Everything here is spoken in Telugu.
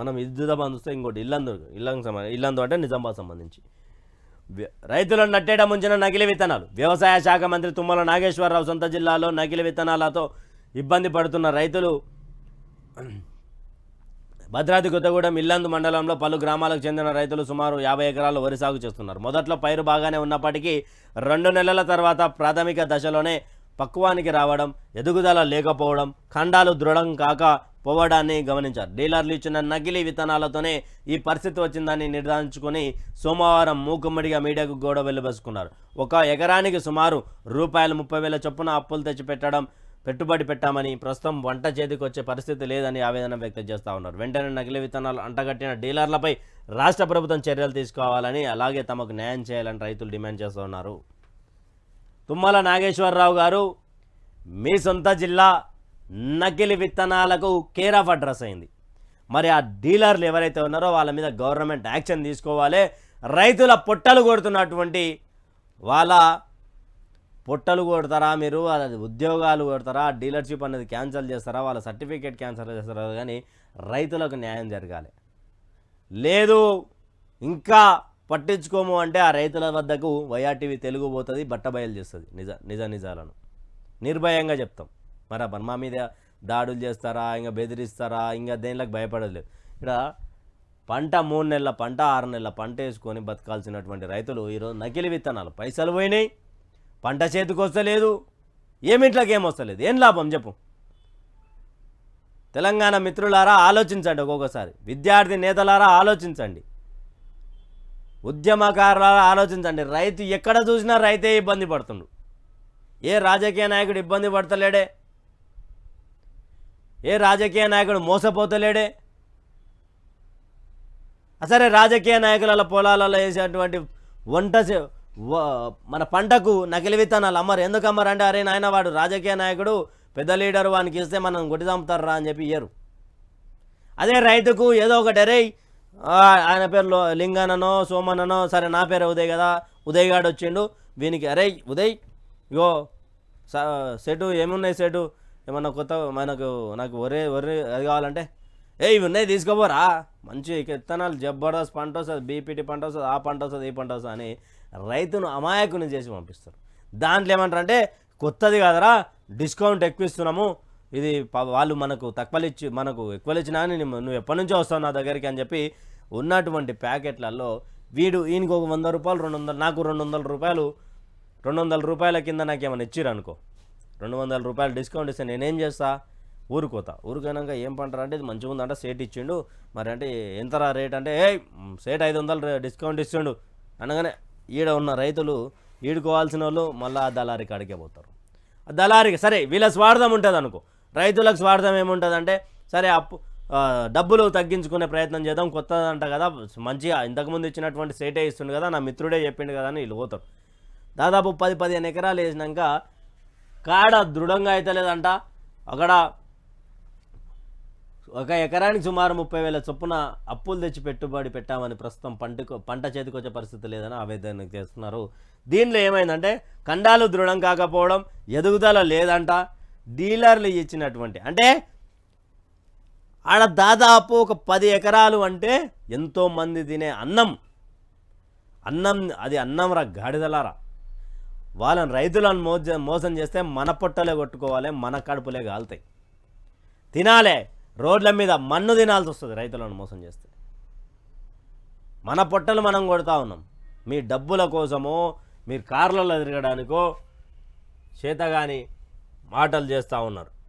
మనం విద్యుత్ చూస్తే ఇంకోటి ఇల్లందు ఇల్లందు సంబంధించి ఇల్లందు అంటే నిజామాబాద్ సంబంధించి. రైతులను నట్టేట ముంచిన నకిలీ విత్తనాలు. వ్యవసాయ శాఖ మంత్రి తుమ్మల నాగేశ్వరరావు సొంత జిల్లాలో నకిలీ విత్తనాలతో ఇబ్బంది పడుతున్న రైతులు భద్రాద్రి కొత్తగూడెం ఇల్లందు మండలంలో పలు గ్రామాలకు చెందిన రైతులు సుమారు యాభై ఎకరాలు వరి సాగు చేస్తున్నారు. మొదట్లో పైరు బాగానే ఉన్నప్పటికీ రెండు నెలల తర్వాత ప్రాథమిక దశలోనే పక్వానికి రావడం ఎదుగుదల లేకపోవడం ఖండాలు దృఢం కాక పోవడాన్ని గమనించారు. డీలర్లు ఇచ్చిన నకిలీ విత్తనాలతోనే ఈ పరిస్థితి వచ్చిందని నిర్ధారించుకొని సోమవారం మూకుమ్మడిగా మీడియాకు గోడ వెలుబసుకున్నారు ఒక ఎకరానికి సుమారు రూపాయలు ముప్పై వేల చొప్పున అప్పులు తెచ్చిపెట్టడం పెట్టుబడి పెట్టామని ప్రస్తుతం వంట చేతికి వచ్చే పరిస్థితి లేదని ఆవేదన వ్యక్తం చేస్తూ ఉన్నారు. వెంటనే నకిలీ విత్తనాలు అంటగట్టిన డీలర్లపై రాష్ట్ర ప్రభుత్వం చర్యలు తీసుకోవాలని అలాగే తమకు న్యాయం చేయాలని రైతులు డిమాండ్ చేస్తూ ఉన్నారు. తుమ్మల నాగేశ్వరరావు గారు మీ సొంత జిల్లా నకిలీ విత్తనాలకు కేర్ ఆఫ్ అడ్రస్ అయింది. మరి ఆ డీలర్లు ఎవరైతే ఉన్నారో వాళ్ళ మీద గవర్నమెంట్ యాక్షన్ తీసుకోవాలి. రైతుల పొట్టలు కొడుతున్నటువంటి వాళ్ళ పొట్టలు కొడతారా మీరు? వాళ్ళ ఉద్యోగాలు కొడతారా? డీలర్షిప్ అనేది క్యాన్సిల్ చేస్తారా? వాళ్ళ సర్టిఫికేట్ క్యాన్సిల్ చేస్తారా? కానీ రైతులకు న్యాయం జరగాలి. లేదు ఇంకా పట్టించుకోము అంటే ఆ రైతుల వద్దకు వైఆర్టీవీ తెలుగు పోతుంది బట్టబయలు చేస్తుంది. నిజ నిజ నిజాలను. నిర్భయంగా చెప్తాం. మరి ఆ మా మీద దాడులు చేస్తారా ఇంకా బెదిరిస్తారా ఇంకా దేనిలోకి భయపడలేదు. ఇక్కడ పంట మూడు నెలల పంట ఆరు నెలల పంట వేసుకొని బతకాల్సినటువంటి రైతులు ఈరోజు నకిలీ విత్తనాలు. పైసలు పోయినాయి పంట చేతికి వస్తలేదు ఏమిట్లకి ఏం వస్తలేదు. ఏం లాభం చెప్పు. తెలంగాణ మిత్రులారా ఆలోచించండి ఒక్కొక్కసారి. విద్యార్థి నేతలారా ఆలోచించండి. ఉద్యమకారులారా ఆలోచించండి. రైతు ఎక్కడ చూసినా రైతే ఇబ్బంది పడుతుండు. ఏ రాజకీయ నాయకుడు ఇబ్బంది పడతలేడే? ఏ రాజకీయ నాయకుడు మోసపోతలేడే? సరే రాజకీయ నాయకుల పొలాలలో వేసేటువంటి వంట చే- వ- మన పంటకు నకిలి విత్తనాలు అమ్మరు. ఎందుకు అమ్మరు అంటే అరే నాయన వాడు రాజకీయ నాయకుడు పెద్ద లీడరు వానికి ఇస్తే మనం గుడి చంపుతారా అని చెప్పి ఇయ్యరు. అదే రైతుకు ఏదో ఒకటి అరే ఆయన పేరు లింగననో సోమననో సరే నా పేరు ఉదయ్ కదా ఉదయ్ గాడు వచ్చిండు వీనికి అరే ఉదయ్ ఇగో సెటు ఏమున్నాయి సెటు? ఏమన్నా కొత్త మనకు నాకు ఒరే ఒరే అది కావాలంటే ఏ ఇవి ఉన్నాయి తీసుకోపోరా మంచి విత్తనాలు జబర్దస్త్ పంట వస్తుంది బీపీటీ పంట వస్తుంది ఆ పంట వస్తుంది ఈ పంట వస్తుంది అని రైతును అమాయకుని చేసి పంపిస్తారు. దాంట్లో ఏమంటారు అంటే కొత్తది కాదరా డిస్కౌంట్ ఎక్కువ ఇస్తున్నాము ఇది వాళ్ళు మనకు తక్కువలు ఇచ్చి మనకు ఎక్కువలు ఇచ్చినా అని నువ్వు ఎప్పటి నుంచో వస్తావు నా దగ్గరికి అని చెప్పి ఉన్నటువంటి ప్యాకెట్లలో వీడు ఈయనకు ఒక వంద రూపాయలు రెండు వందలు నాకు రెండు వందల రూపాయలు రెండు వందల రూపాయల కింద నాకు ఏమైనా ఇచ్చిర్రు అనుకో రెండు వందల రూపాయలు డిస్కౌంట్ ఇస్తే నేనేం చేస్తా? ఊరుకోతా. ఊరుకైనాక ఏం పంటారు అంటే ఇది మంచిగా ఉందంట సేట్ ఇచ్చిండు. మరి అంటే ఎంతరా రేట్ అంటే ఏ సేట్ ఐదు వందలు డిస్కౌంట్ ఇస్తుండు. అనగానే ఈడ ఉన్న రైతులు ఈడుకోవాల్సిన వాళ్ళు మళ్ళీ ఆ దళారి కాడికే పోతారు. ఆ దళారికి సరే వీళ్ళ స్వార్థం ఉంటుంది అనుకో. రైతులకు స్వార్థం ఏముంటుందంటే సరే అప్పు డబ్బులు తగ్గించుకునే ప్రయత్నం చేద్దాం కొత్తదంట కదా మంచిగా ఇంతకుముందు ఇచ్చినటువంటి సేటే ఇస్తుండు కదా నా మిత్రుడే చెప్పిండు కదా అని వీళ్ళు పోతారు. దాదాపు పది పదిహేను ఎకరాలు వేసినాక కాడ దృఢంగా అయితే లేదంట. అక్కడ ఒక ఎకరానికి సుమారు ముప్పై వేల చొప్పున అప్పులు తెచ్చి పెట్టుబడి పెట్టామని ప్రస్తుతం పంటకు పంట చేతికొచ్చే పరిస్థితి లేదని ఆవేదన చేస్తున్నారు. దీనిలో ఏమైందంటే కండాలు దృఢం కాకపోవడం ఎదుగుదల లేదంట. డీలర్లు ఇచ్చినటువంటి అంటే ఆడ దాదాపు ఒక పది ఎకరాలు అంటే ఎంతోమంది తినే అన్నం. అన్నం అది అన్నం రా గాడిదలారా. వాళ్ళని రైతులను మోజ మోసం చేస్తే మన పొట్టలే కొట్టుకోవాలి మన కడుపులే కాలుతాయి. తినాలే రోడ్ల మీద మన్ను తినాల్సి వస్తుంది రైతులను మోసం చేస్తే. మన పొట్టలు మనం కొడతా ఉన్నాం. మీ డబ్బుల కోసమో మీరు కార్లలో తిరగడానికో చేతగాని మాటలు చేస్తూ ఉన్నారు.